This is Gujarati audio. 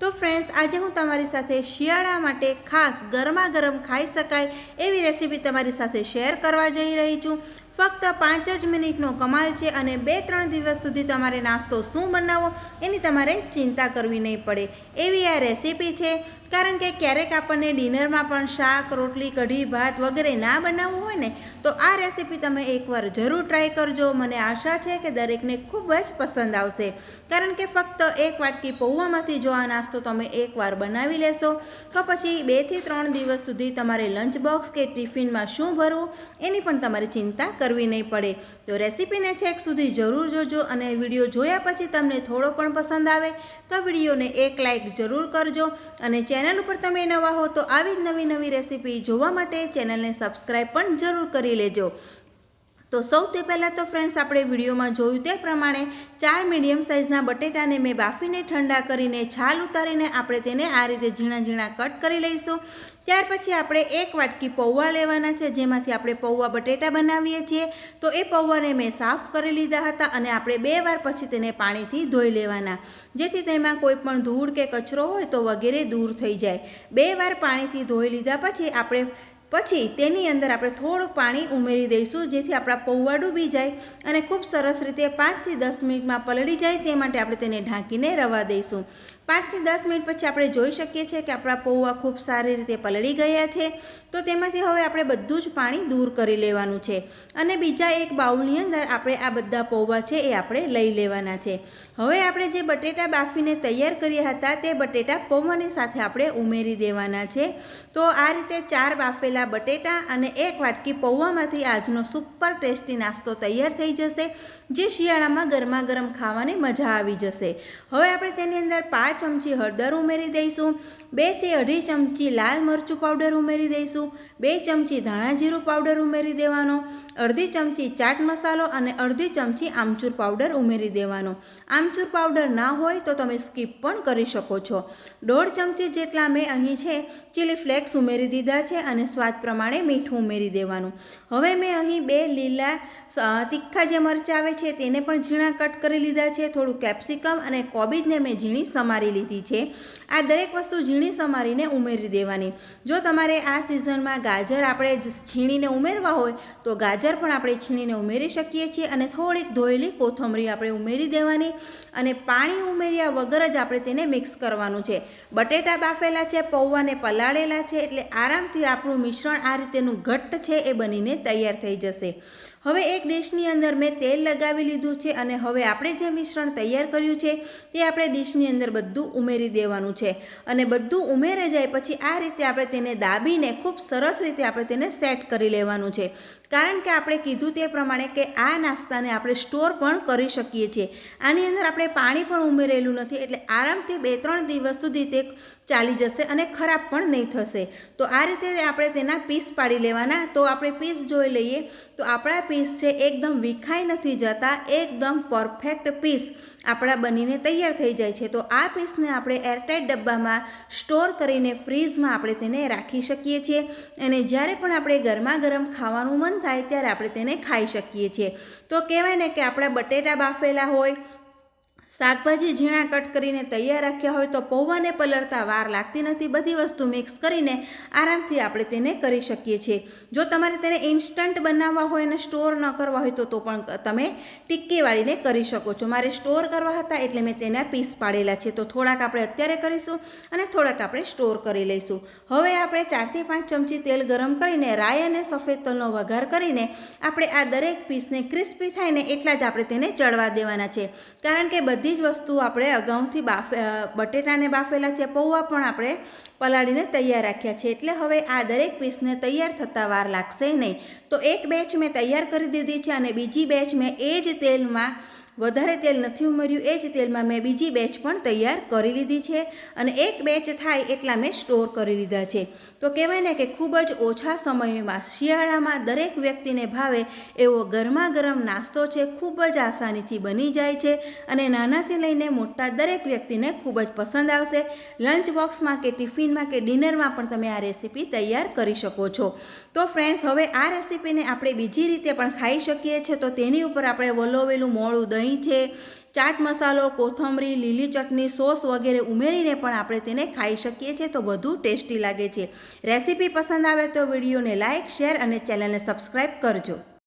તો ફ્રેન્ડ્સ આજે હું તમારી સાથે શિયાળા માટે ખાસ ગરમા ગરમ ખાઈ શકાય એવી રેસીપી તમારી સાથે શેર કરવા જઈ રહી છું. ફક્ત પાંચ જ મિનિટનો કમાલ છે અને બે ત્રણ દિવસ સુધી તમારે નાસ્તો શું બનાવવો એની તમારે ચિંતા કરવી નહીં પડે એવી આ રેસીપી છે. કારણ કે ક્યારેક આપણને ડિનરમાં પણ શાક, રોટલી, કઢી, ભાત વગેરે ના બનાવવું હોય ને, તો આ રેસીપી તમે એકવાર જરૂર ટ્રાય કરજો. મને આશા છે કે દરેકને ખૂબ જ પસંદ આવશે. કારણ કે ફક્ત એક વાટકી પૌવામાંથી જો આ નાસ્તો તમે એકવાર બનાવી લેશો. તો પછી બેથી ત્રણ દિવસ સુધી તમારે લંચ બોક્સ કે ટિફિનમાં શું ભરવું, એની પણ તમારે ચિંતા કરવી નહીં પડે. તો રેસીપીને છેક સુધી જરૂર જોજો અને વીડિયો જોયા પછી તમને થોડો પણ પસંદ આવે, તો વિડીયોને એક લાઇક જરૂર કરજો. અને ચેનલ ઉપર તમે નવા હો તો આવી જ નવી નવી રેસીપી જોવા માટે ચેનલને સબસ્ક્રાઈબ પણ જરૂર કરી લેજો. તો સૌથી પહેલાં તો ફ્રેન્ડ્સ આપણે વિડીયોમાં જોયું તે પ્રમાણે ચાર મીડિયમ સાઇઝના બટેટાને મેં બાફીને ઠંડા કરીને છાલ ઉતારીને આપણે તેને આ રીતે ઝીણા ઝીણા કટ કરી લઈશું. ત્યાર પછી આપણે એક વાટકી પૌવા લેવાના છે, જેમાંથી આપણે પૌવા બટેટા બનાવીએ છીએ. તો એ પૌવાને મેં સાફ કરી લીધા હતા અને આપણે બે વાર પછી તેને પાણીથી ધોઈ લેવાના. જેથી તેમાં કોઈ પણ ધૂળ કે કચરો હોય તો વગેરે દૂર થઈ જાય. બે વાર પાણીથી ધોઈ લીધા પછી આપણે પછી તેની અંદર આપણે થોડું પાણી ઉમેરી દઈશું, જેથી આપણા પૌવા ડૂબી જાય અને ખૂબ સરસ રીતે પાંચથી દસ મિનિટમાં પલળી જાય તે માટે આપણે તેને ઢાંકીને રવા દઈશું. પાંચથી દસ મિનિટ પછી આપણે જોઈ શકીએ છીએ કે આપણા પૌવા ખૂબ સારી રીતે પલળી ગયા છે. તો તેમાંથી હવે આપણે બધું જ પાણી દૂર કરી લેવાનું છે. અને બીજા એક બાઉલની અંદર આપણે આ બધા પૌવા છે એ આપણે લઈ લેવાના છે. હવે આપણે જે બટેટા બાફીને તૈયાર કર્યા હતા તે બટેટા પૌવાની સાથે આપણે ઉમેરી દેવાના છે. તો આ રીતે ચાર બાફેલા બટેટા અને એક વાટકી પૌવામાંથી આજનો સુપર ટેસ્ટી નાસ્તો તૈયાર થઈ જશે, જે શિયાળામાં ગરમા ગરમ ખાવાની મજા આવી જશે. હવે આપણે તેની અંદર પાંચ ચમચી હળદર ઉમેરી દઈશું બેથી અઢી ચમચી લાલ મરચું પાવડર ઉમેરી દઈશું, બે ચમચી ધાણા જીરું પાવડર ઉમેરી દેવાનો, અડધી ચમચી ચાટ મસાલો અને અડધી ચમચી આમચૂર પાવડર ઉમેરી દેવાનો. આમચૂર પાવડર ના હોય તો તમે સ્કીપ પણ કરી શકો છો. દોઢ ચમચી જેટલા મેં અહીં છે ચીલી ફ્લેક્સ ઉમેરી દીધા છે અને સ્વાદ પ્રમાણે મીઠું ઉમેરી દેવાનું. હવે મેં અહીં બે લીલા તીખા જે મરચાં આવે છે તેને પણ ઝીણા કટ કરી લીધા છે. થોડું કેપ્સિકમ અને કોબીજને મેં ઝીણી સમારી લીધી છે. આ દરેક વસ્તુ ઝીણી સમારીને ઉમેરી દેવાની. જો તમારે આ સિઝનમાં ગાજર આપણે છીણીને ઉમેરવા હોય, તો ગાજર પણ આપણે છીણીને ઉમેરી શકીએ છીએ અને થોડીક ધોયેલી કોથમરી આપણે ઉમેરી દેવાની અને પાણી ઉમેર્યા વગર જ આપણે તેને મિક્સ કરવાનું છે. બટેટા બાફેલા છે, પૌવાને પલાળેલા છે, એટલે આરામથી આપણું મિશ્રણ આ રીતેનું ઘટ્ટ છે એ બનીને તૈયાર થઈ જશે. હવે એક ડીશની અંદર મેં તેલ લગાવી લીધું છે અને હવે આપણે જે મિશ્રણ તૈયાર કર્યું છે, તે આપણે ડીશની અંદર બધું ઉમેરી દેવાનું છે. અને બધું ઉમેરાઈ જાય પછી આ રીતે આપણે તેને દાબીને ખૂબ સરસ રીતે આપણે તેને સેટ કરી લેવાનું છે. કારણ કે આપણે કીધું તે પ્રમાણે કે આ નાસ્તાને આપણે સ્ટોર પણ કરી શકીએ છીએ. આની અંદર આપણે પાણી પણ ઉમેરેલું નથી એટલે આરામથી બે ત્રણ દિવસ સુધી તે ચાલી જશે અને ખરાબ પણ નહીં થશે. તો આ રીતે આપણે તેના પીસ પાડી લેવાના. તો આપણે પીસ જોઈ લઈએ. તો આપણા પીસ છે એકદમ વિખાઈ નથી જતા. એકદમ પરફેક્ટ પીસ. આપણા બનીને તૈયાર થઈ જાય છે, તો આ પીસને આપણે એરટાઇટ ડબ્બામાં સ્ટોર કરીને ફ્રીઝમાં આપણે તેને રાખી શકીએ છીએ. અને જ્યારે પણ આપણે ગરમા ગરમ ખાવાનું મન થાય, ત્યારે આપણે તેને ખાઈ શકીએ છીએ. તો કહેવાય ને કે આપણા બટેટા બાફેલા હોય શાકભાજી ઝીણા કટ કરીને તૈયાર રાખ્યા હોય તો પૌવાને પલળતા વાર લાગતી નથી. બધી વસ્તુ મિક્સ કરીને આરામથી આપણે તેને કરી શકીએ છીએ. જો તમારે તેને ઇન્સ્ટન્ટ બનાવવા હોય અને સ્ટોર ન કરવા હોય તો તો પણ તમે ટિક્કી વાળીને કરી શકો છો. મારે સ્ટોર કરવા હતા એટલે મેં તેના પીસ પાડેલા છે. તો થોડાક આપણે અત્યારે કરીશું અને થોડાક આપણે સ્ટોર કરી લઈશું. હવે આપણે ચારથી પાંચ ચમચી તેલ ગરમ કરીને રાય અને સફેદ તલનો વઘાર કરીને આપણે આ દરેક પીસને ક્રિસ્પી થાય ને એટલા જ આપણે તેને ચડવા દેવાના છે. કારણ કે બધી જ વસ્તુ આપણે અગાઉથી બાફે બટેટાને બાફેલા છે, પૌવા પણ આપણે પલાળીને તૈયાર રાખ્યા છે. એટલે હવે આ દરેક પીસને તૈયાર થતાં વાર લાગશે નહીં. તો એક બેચ મેં તૈયાર કરી દીધી છે અને બીજી બેચ મેં એ જ તેલમાં વધારે તેલ નથી ઉમેર્યું, એ જ તેલમાં મેં બીજી બેચ પણ તૈયાર કરી લીધી છે અને એક બેચ થાય એટલા મેં સ્ટોર કરી લીધા છે. તો કહેવાય ને કે ખૂબ જ ઓછા સમયમાં શિયાળામાં દરેક વ્યક્તિને ભાવે એવો ગરમા ગરમ નાસ્તો છે, ખૂબ જ આસાનીથી બની જાય છે અને નાનાથી લઈને મોટા દરેક વ્યક્તિને ખૂબ જ પસંદ આવશે. લંચ બોક્સમાં કે ટિફિનમાં કે ડિનરમાં પણ તમે આ રેસીપી તૈયાર કરી શકો છો. તો ફ્રેન્ડ્સ હવે આ રેસીપીને આપણે બીજી રીતે પણ ખાઈ શકીએ છીએ. તો તેની ઉપર આપણે વલોવેલું મોળું દહીં છે, ચાટ મસાલો, કોથમરી, લીલી ચટણી, સોસ વગેરે ઉમેરીને પણ આપણે તેને ખાઈ શકીએ છીએ તો વધુ ટેસ્ટી લાગે છે. રેસીપી પસંદ આવે તો વિડીયોને લાઇક, શેર અને ચેનલને સબસ્ક્રાઈબ કરજો.